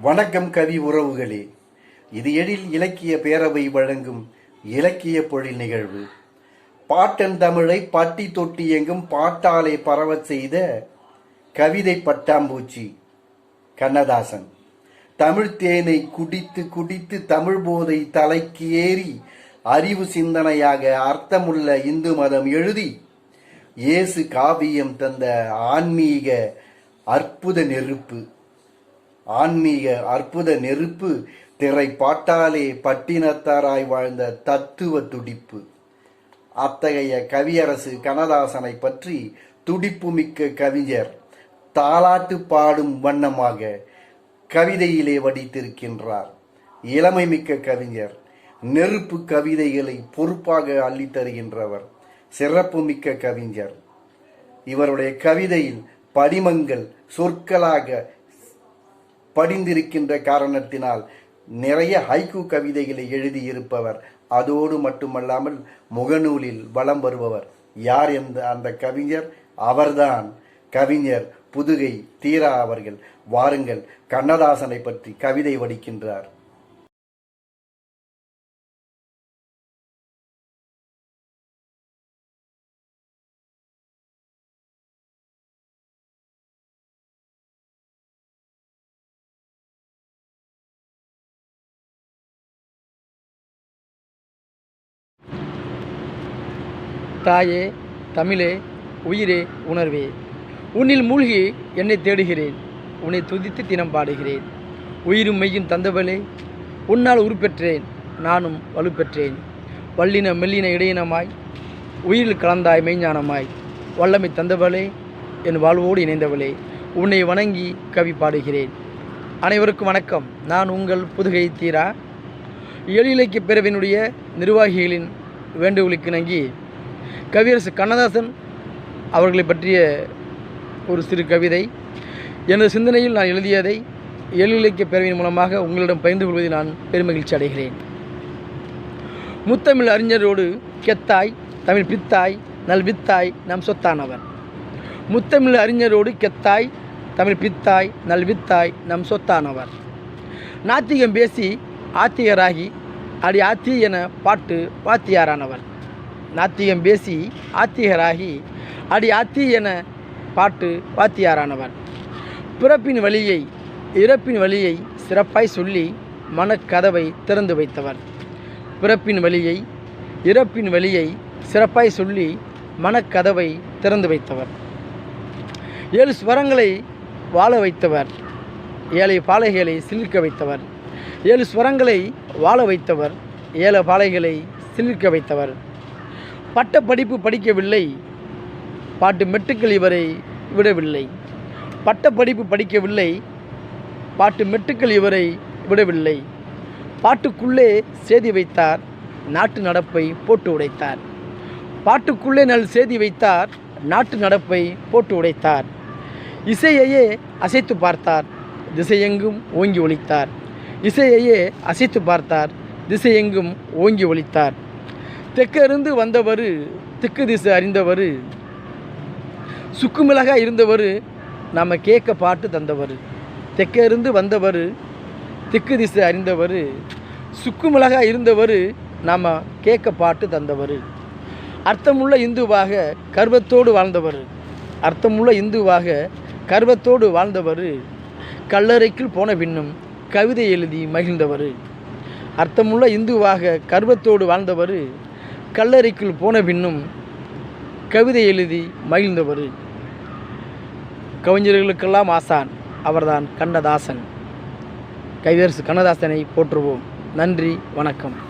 வணக்கம் கவி உறவுகளே. இது எழில் இலக்கிய பேரவை வழங்கும் இலக்கிய பொழில் நிகழ்வு. பாட்டன் தமிழை பட்டி தொட்டி எங்கும் பாட்டாலே பரவச் செய்த கவிதை பட்டாம்பூச்சி கண்ணதாசன். தமிழ் தேனை குடித்து குடித்து தமிழ் போதை தலைக்கு ஏறி அறிவு சிந்தனையாக அர்த்தமுள்ள இந்து மதம் எழுதி இயேசு காவியம் தந்த ஆன்மீக அற்புத நெருப்பு. ஆன்மீக அற்புத நெருப்பு திரை பாட்டாலே பட்டினத்தாராய் வாழ்ந்த தத்துவ துடிப்பு. அத்தகைய கவியரசு கனதாசனை பற்றி துடிப்புமிக்க கவிஞர் தாலாட்டு பாடும் வண்ணமாக கவிதையிலே வடித்திருக்கின்றார். இளமை மிக்க கவிஞர் நெருப்பு கவிதைகளை பொறுப்பாக அள்ளித் தருகின்றவர் சிறப்புமிக்க கவிஞர். இவருடைய கவிதையில் படிமங்கள் சொற்களாக படிந்திருக்கின்ற காரணத்தினால் நிறைய ஹைக்கூ கவிதைகளை எழுதியிருப்பவர். அதோடு மட்டுமல்லாமல் முகநூலில் வலம் வருபவர். யார் என்ற அந்த கவிஞர்? அவர்தான். கவிஞர் புதுகை தீரா அவர்கள். வாருங்கள் கண்ணதாசனை பற்றி கவிதை வடிக்கின்றார். தாயே தமிழே உயிரே உணர்வே. உன்னில் மூழ்கி என்னை தேடுகிறேன். உன்னை துதித்து தினம் பாடுகிறேன். உயிரும் மெய்யும் தந்தவளே உன்னால் உருப்பெற்றேன் நானும் வலுப்பெற்றேன். வல்லின மெல்லின இடையினமாய் உயிரில் கலந்தாய் மெய்ஞானமாய். வல்லமை தந்தவளே என் வாழ்வோடு இணைந்தவளே உன்னை வணங்கி கவி பாடுகிறேன். அனைவருக்கும் வணக்கம். நான் உங்கள் புதுகை தீரா. எழிலக்கிய பிறவினுடைய நிர்வாகிகளின் வேண்டுகோளுக்கு இணங்கி கவியரசு கண்ணதாசன் அவர்களை பற்றிய ஒரு சிறு கவிதை. எனது சிந்தனையில் நான் எழுதியதை எழிலக்கிய பேரவையின் மூலமாக உங்களிடம் பகிர்ந்து கொள்வதில் நான் பெருமகிழ்ச்சி அடைகிறேன். முத்தமிழ் அறிஞரோடு கெத்தாய் தமிழ் பித்தாய் நல் வித்தாய் நம் சொத்தானவர். முத்தமிழ் அறிஞரோடு கெத்தாய் தமிழ் பித்தாய் நல் வித்தாய் நம் சொத்தானவர். நாத்திகம் பேசி ஆத்திகராகி அடி ஆத்தி என பாட்டு வாத்தியாரானவர். நாத்தியம் பேசி ஆத்திகராகி அடி ஆத்தி என பாட்டு வாத்தியாரானவர். பிறப்பின் வழியை இறப்பின் வழியை சிறப்பாய் சொல்லி மனக்கதவை திறந்து வைத்தவர். பிறப்பின் வழியை இறப்பின் வழியை சிறப்பாய் சொல்லி மனக்கதவை திறந்து வைத்தவர். ஏழு ஸ்வரங்களை வாழ வைத்தவர். ஏழை பாலைகளை சிலிர்க்க வைத்தவர். ஏழு ஸ்வரங்களை வாழ வைத்தவர். ஏழு பாலைகளை சிலிர்க்க வைத்தவர். பட்ட படிப்பு படிக்கவில்லை. பாட்டு மெட்டுக்கள் இவரை விடவில்லை. பட்ட படிப்பு படிக்கவில்லை. பாட்டு மெட்டுக்கள் இவரை விடவில்லை. பாட்டுக்குள்ளே சேதி வைத்தார். நாட்டு நடப்பை போட்டு உடைத்தார். பாட்டுக்குள்ளே நல் சேதி வைத்தார். நாட்டு நடப்பை போட்டு உடைத்தார். இசையையே அசைத்து பார்த்தார். திசையெங்கும் ஓங்கி ஒழித்தார் இசையையே அசைத்து பார்த்தார். திசையெங்கும் ஓங்கி ஒழித்தார் தெற்கிருந்து வந்தவர் திக்கு திசை அறிந்தவர் சுக்குமிளகாக இருந்தவர் நம்ம கேட்க பாட்டு தந்தவர். தெற்கிருந்து வந்தவர் திக்கு திசை அறிந்தவர் சுக்குமிளகாக இருந்தவர் நாம் கேட்க பாட்டு தந்தவர். அர்த்தமுள்ள இந்துவாக கர்வத்தோடு வாழ்ந்தவர். அர்த்தமுள்ள இந்துவாக கர்வத்தோடு வாழ்ந்தவர். கல்லறைக்குள் போன பின்னும் கவிதை எழுதி மகிழ்ந்தவர். அர்த்தமுள்ள இந்துவாக கர்வத்தோடு வாழ்ந்தவர். கல்லறைக்குள் போன பின்னும் கவிதை எழுதி மகிழ்ந்தவர். கவிஞர்களுக்கெல்லாம் ஆசான் அவர்தான் கண்ணதாசன். கவியரசு கண்ணதாசனை போற்றுவோம். நன்றி வணக்கம்.